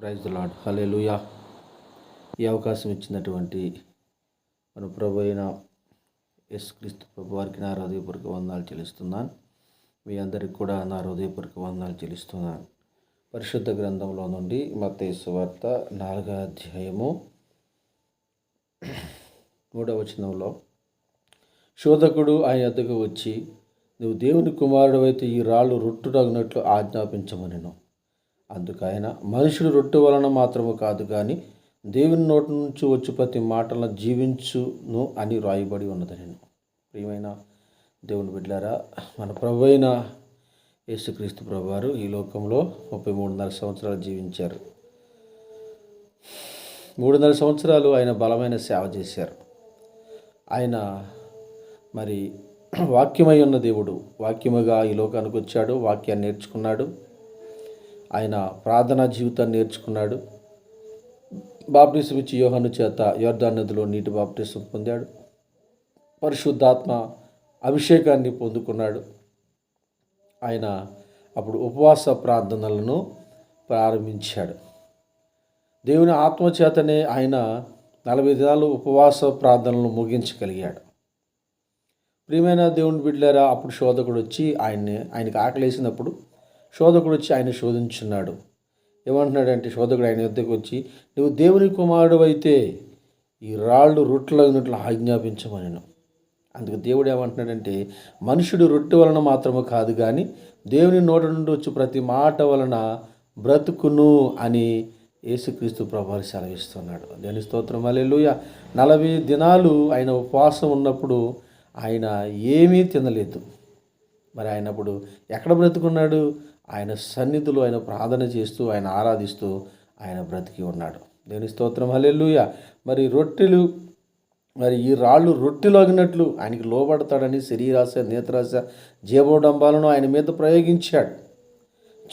Praise lord హలే ఈ అవకాశం ఇచ్చినటువంటి మన ప్రభు అయిన యేసుక్రీస్తు ప్రభు వారికి నా హృదయపూర్వక వందనాలు చెల్లిస్తున్నాను. మీ అందరికి కూడా నా హృదయపూర్వక వందనాలు చెల్లిస్తున్నాను. పరిశుద్ధ గ్రంథంలో నుండి మత్తయి వార్త నాలుగో అధ్యాయము మూడవ వచనంలో శోధకుడు ఆయన ఎద్దకు వచ్చి నువ్వు దేవుని కుమారుడు అయితే ఈ రాళ్ళు రొట్టుడగినట్లు ఆజ్ఞాపించమనిను. అందుకు ఆయన మనుషుడు రొట్టె వలన మాత్రము కాదు కానీ దేవుని నోటి నుంచి వచ్చి ప్రతి మాటలను జీవించును అని రాయబడి ఉన్నది నేను. ప్రియమైన దేవుని బిడ్డారా మన ప్రభు అయిన యేసుక్రీస్తు ప్రభువారు ఈ లోకంలో ముప్పై మూడున్నర సంవత్సరాలు జీవించారు. మూడున్నర సంవత్సరాలు ఆయన బలమైన సేవ చేశారు. ఆయన మరి వాక్యమై ఉన్న దేవుడు వాక్యముగా ఈ లోకానికి వచ్చాడు వాక్యాన్ని నేర్చుకున్నాడు. ఆయన ప్రార్థనా జీవితాన్ని నేర్చుకున్నాడు. బాప్టిసం ఇచ్చి యోహను చేత యోర్దాన్ నదిలో నీటి బాప్టిసం పొందాడు. పరిశుద్ధాత్మ అభిషేకాన్ని పొందుకున్నాడు. ఆయన అప్పుడు ఉపవాస ప్రార్థనలను ప్రారంభించాడు. దేవుని ఆత్మచేతనే ఆయన నలభై దినాలు ఉపవాస ప్రార్థనలు ముగించగలిగాడు. ప్రియమైన దేవుని బిడ్డలారా అప్పుడు శోధకుడు వచ్చి ఆయన్ని ఆయనకు ఆకలేసినప్పుడు శోధకుడు వచ్చి ఆయన శోధించున్నాడు. ఏమంటున్నాడంటే శోధకుడు ఆయన వద్దకు వచ్చి నువ్వు దేవుని కుమారుడు అయితే ఈ రాళ్ళు రొట్టెలగినట్లు ఆజ్ఞాపించమనను. అందుకు దేవుడు ఏమంటున్నాడంటే మనుషుడు రొట్టె వలన మాత్రమే కాదు కానీ దేవుని నోట నుండి వచ్చి ప్రతి మాట వలన బ్రతుకును అని యేసుక్రీస్తు ప్రభావి సెలవిస్తున్నాడు. దేని స్తోత్రం. అల్లెలుయ నలభై దినాలు ఆయన ఉపవాసం ఉన్నప్పుడు ఆయన ఏమీ తినలేదు. మరి ఆయన అప్పుడు ఎక్కడ బ్రతుకున్నాడు? ఆయన సన్నిధిలో ఆయన ప్రార్థన చేస్తూ ఆయన ఆరాధిస్తూ ఆయన బ్రతికి ఉన్నాడు. దేని స్తోత్రం. హలెల్లుయ. మరి రొట్టెలు మరి ఈ రాళ్ళు రొట్టెలోగినట్లు ఆయనకి లోబడతాడని శరీరాశ నేత్రాశ జీవోడంబాలను ఆయన మీద ప్రయోగించాడు.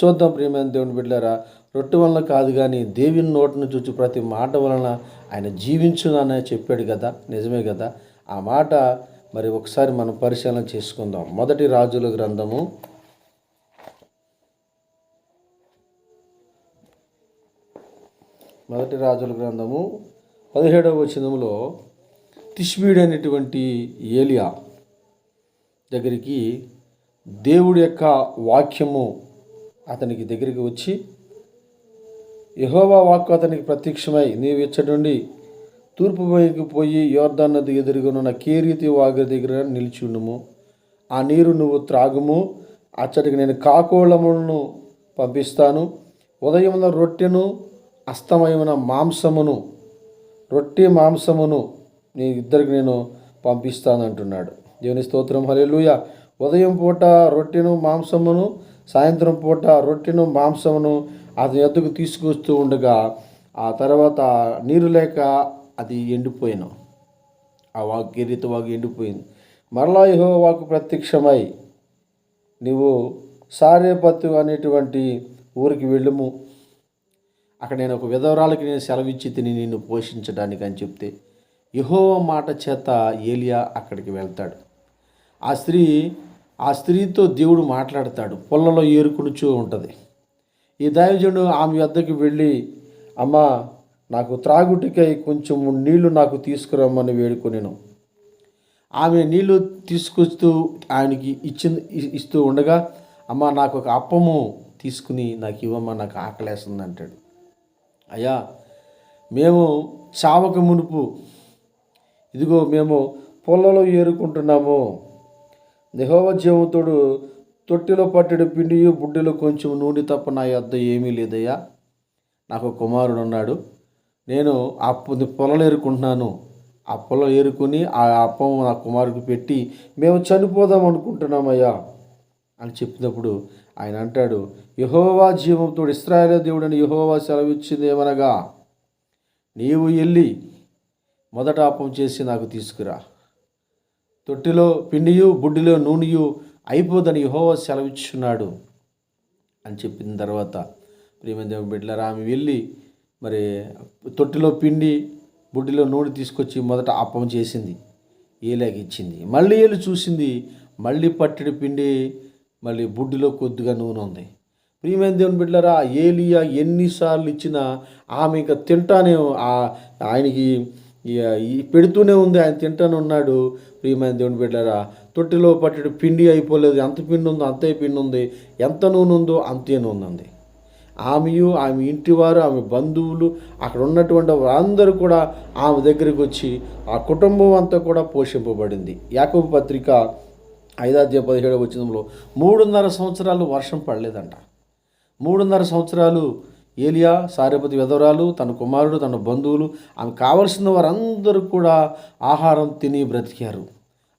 చూద్దాం ప్రియమైన దేవుని బిడ్డారా రొట్టె వలన కాదు కానీ దేవుని నోటిని చూచి ప్రతి మాట వలన ఆయన జీవించునని చెప్పాడు కదా నిజమే కదా. ఆ మాట మరి ఒకసారి మనం పరిశీలన చేసుకుందాం. మొదటి రాజుల గ్రంథము మొదటి రాజుల గ్రంథము పదిహేడవ వచనంలో తిష్బీడ్ అనేటువంటి ఏలియా దగ్గరికి దేవుడి యొక్క వాక్యము అతనికి దగ్గరికి వచ్చి యహోవా వాక్కు అతనికి ప్రత్యక్షమై నీవు ఇచ్చటుండి తూర్పు వైపుకి పోయి యోర్దాన్ నది ఎదురుగునున్న కేరీతి వాగు దగ్గర నిలిచి ఉండుము. ఆ నీరు నువ్వు త్రాగుము. అచ్చటికి నేను కాకోళములను పంపిస్తాను. ఉదయం రొట్టెను అస్తమయమున మాంసమును రొట్టె మాంసమును నీ ఇద్దరికి నేను పంపిస్తాను అంటున్నాడు దేవుని స్తోత్రం హలెలుయ ఉదయం పూట రొట్టెను మాంసమును సాయంత్రం పూట రొట్టెను మాంసమును అతని ఎద్దుకు తీసుకొస్తూ ఉండగా ఆ తర్వాత నీరు లేక అది ఎండిపోయాను. ఆ వాకు గిరిత వాకు ఎండిపోయింది. మరలా యహో వాకు ప్రత్యక్షమై నీవు సారేపత్తు అనేటువంటి ఊరికి వెళ్ళుము. అక్కడ నేను ఒక విధవరాలకి నేను సెలవిచ్చి తిని నిన్ను పోషించడానికి అని చెప్తే యహో మాట చేత ఏలియా అక్కడికి వెళ్తాడు. ఆ స్త్రీ ఆ స్త్రీతో దేవుడు మాట్లాడతాడు. పొల్లలో ఏరుకునుచూ ఉంటుంది. ఈ దైవజనుడు ఆమె వద్దకు వెళ్ళి అమ్మా నాకు త్రాగుటికై కొంచెం నీళ్ళు నాకు తీసుకురమ్మని వేడుకొనేను. ఆమె నీళ్ళు తీసుకొస్తూ ఆయనకి ఇచ్చింది ఇస్తూ ఉండగా అమ్మ నాకు ఒక అప్పము తీసుకుని నాకు ఇవ్వమ్మ నాకు ఆకలేస్తుంది అంటాడు అయ్యా మేము చావక మునుపు ఇదిగో మేము పొలంలో ఏరుకుంటున్నాము. నిహోవజీవతుడు తొట్టిలో పట్టెడు పిండి బుడ్డిలో కొంచెం నూనె తప్ప నా యొద్ద ఏమీ లేదయ్యా. నాకు కుమారుడు ఉన్నాడు. నేను ఆ పొలం ఏరుకుంటున్నాను. ఆ పొలం ఏరుకుని ఆ అప్పం నా కుమారుడికి పెట్టి మేము చనిపోదాం అనుకుంటున్నామయ్యా. అని చెప్పినప్పుడు ఆయన అంటాడు యహోవా జీవంతో ఇస్రాయేల్ దేవుడని యహోవా సెలవిచ్చిందేమనగా నీవు వెళ్ళి మొదట అప్పం చేసి నాకు తీసుకురా. తొట్టిలో పిండియు బుడ్డిలో నూనెయు అయిపోదని యహోవా సెలవిచ్చున్నాడు అని చెప్పిన తర్వాత ప్రేమదేవ బిడ్డలారా ఆమె వెళ్ళి మరి తొట్టిలో పిండి బుడ్డిలో నూనె తీసుకొచ్చి మొదట అప్పం చేసింది. ఏలాగిచ్చింది మళ్ళీ వెళ్ళి చూసింది మళ్ళీ పట్టిడి పిండి మళ్ళీ బుడ్డిలో కొద్దిగా నూనె ఉంది. ప్రియమైన దేవుని బిడ్డలారా ఏలియా ఎన్నిసార్లు ఇచ్చినా ఆమె ఇంకా తింటానే ఆ- ఆయనకి పెడుతూనే ఉంది ఆయన తింటానే ఉన్నాడు. ప్రియమైన దేవుని బిడ్డలారా తొట్టిలో పట్టడు పిండి అయిపోలేదు. ఎంత పిండి ఉందో అంతే పిండి ఉంది. ఎంత నూనె ఉందో అంతే నూనె ఉంది. ఆమెయు ఆమె ఇంటివారు ఆమె బంధువులు అక్కడ ఉన్నటువంటి వారందరూ కూడా ఆమె దగ్గరికి వచ్చి ఆ కుటుంబం అంతా కూడా పోషింపబడింది. యాకబు పత్రిక ఐదాధ్యాయ పదిహేడవ వచ్చినంలో మూడున్నర సంవత్సరాలు వర్షం పడలేదంట. మూడున్నర సంవత్సరాలు ఏలియా సారేపతి వెదవరాలు తన కుమారుడు తన బంధువులు ఆమె కావలసిన వారందరూ కూడా ఆహారం తిని బ్రతికారు.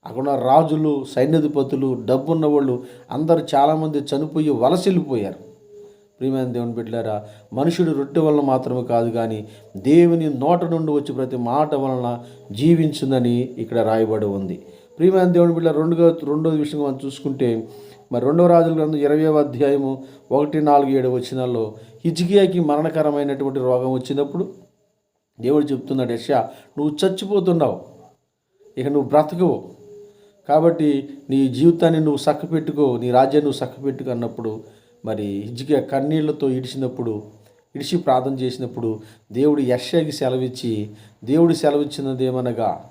అక్కడ రాజులు సైన్యాధిపతులు డబ్బున్న వాళ్ళు అందరూ చాలామంది చనిపోయి వలసిల్లిపోయారు ప్రియమైన దేవుని బిడ్డారా మనుషుడు రొట్టె వలన మాత్రమే కాదు కానీ దేవుని నోట నుండి వచ్చి ప్రతి మాట వలన జీవించుందని ఇక్కడ రాయబడి ఉంది. ప్రియమైన దేవుని బిడ్డ రెండుగా రెండవ విషయంగా మనం చూసుకుంటే మరి రెండవ రాజుల గ్రంథం ఇరవై అధ్యాయము ఒకటి నాలుగు ఏడు వచ్చినాల్లో హిజ్కియాకి మరణకరమైనటువంటి రోగం వచ్చినప్పుడు దేవుడు చెప్తున్నాడు యశా నువ్వు చచ్చిపోతున్నావు. ఇక నువ్వు బ్రతకవు. కాబట్టి నీ జీవితాన్ని నువ్వు చక్కపెట్టుకో నీ రాజ్యాన్ని నువ్వు చక్కపెట్టుకో అన్నప్పుడు మరి హిజ్కియా కన్నీళ్ళతో ఇడిచినప్పుడు ఇడిచి ప్రార్థన చేసినప్పుడు దేవుడు యశ్యాకి సెలవిచ్చి దేవుడు సెలవిచ్చినదేమనగా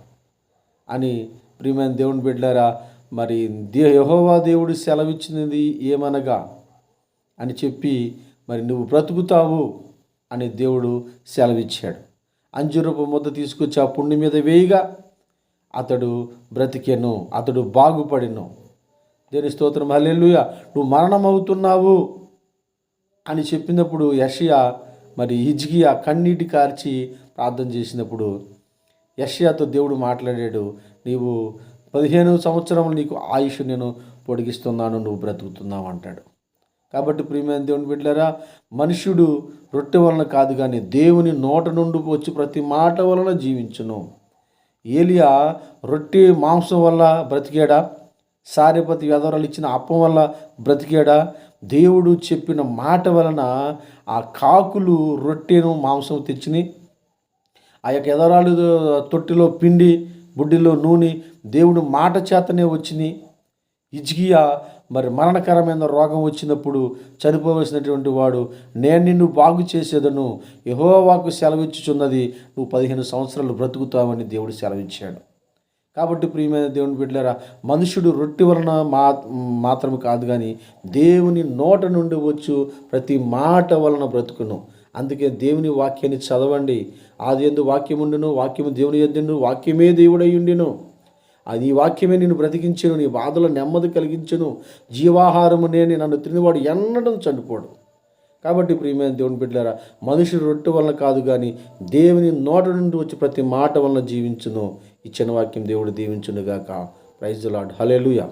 అని ప్రియమైన దేవుని బిడ్డారా మరి దే యహోవా దేవుడు సెలవిచ్చినది ఏమనగా అని చెప్పి మరి నువ్వు బ్రతుకుతావు అని దేవుడు సెలవిచ్చాడు. అంజురూపు ముద్ద తీసుకొచ్చి ఆ పుణ్యం మీద వేయగా అతడు బ్రతికెను అతడు బాగుపడిను. దేని స్తోత్రం హల్లెలూయా. నువ్వు మరణమవుతున్నావు అని చెప్పినప్పుడు యషియా మరి ఇజ్గియా కన్నీటి కార్చి ప్రార్థన చేసినప్పుడు యషియాతో దేవుడు మాట్లాడాడు నీవు పదిహేను సంవత్సరములు నీకు ఆయుష్ నేను పొడిగిస్తున్నాను నువ్వు బ్రతుకుతున్నావు అంటాడు. కాబట్టి ప్రియమైన దేవుని బిడ్డారా మనుష్యుడు రొట్టె వలన కాదు కానీ దేవుని నోట నుండి వచ్చి ప్రతి మాట వలన జీవించును. ఏలియా రొట్టె మాంసం వల్ల బ్రతికాడా? సారిపతి వ్యధవరాలు ఇచ్చిన అప్పం వల్ల బ్రతికాడా? దేవుడు చెప్పిన మాట వలన ఆ కాకులు రొట్టెను మాంసం తెచ్చినాయి ఆ యొక్క ఎదరాలు తొట్టిలో పిండి బుడ్డిలో నూనె దేవుడు మాట చేతనే వచ్చినాయి ఇజ్గియా మరి మరణకరమైన రోగం వచ్చినప్పుడు చనిపోవలసినటువంటి వాడు నేను నిన్ను బాగు చేసేదను. యహోవాకు సెలవిచ్చుచున్నది. నువ్వు పదిహేను సంవత్సరాలు బ్రతుకుతావని దేవుడు సెలవిచ్చాడు. కాబట్టి ప్రియమైన దేవుని బిడ్డలారా మనుషుడు రొట్టి వలన మా మాత్రమే కాదు కానీ దేవుని నోట నుండి వచ్చు ప్రతి మాట వలన బ్రతుకును. అందుకే దేవుని వాక్యాన్ని చదవండి. ఆది ఎందు వాక్యం ఉండును వాక్యము దేవుని ఎద్దును వాక్యమే దేవుడై ఉండిను. అది ఈ వాక్యమే నేను బ్రతికించను నీ బాధలో నెమ్మది కలిగించను. జీవాహారము నేను నన్ను తినేవాడు ఎన్నడం చనిపోడు. కాబట్టి ప్రియమైన దేవుని బిడ్డారా మనిషి రొట్టె వలన కాదు కానీ దేవుని నోట నుండి వచ్చి ప్రతి మాట వలన జీవించును. ఇచ్చిన వాక్యం దేవుడు దీవించునుగాక. Praise lord hallelujah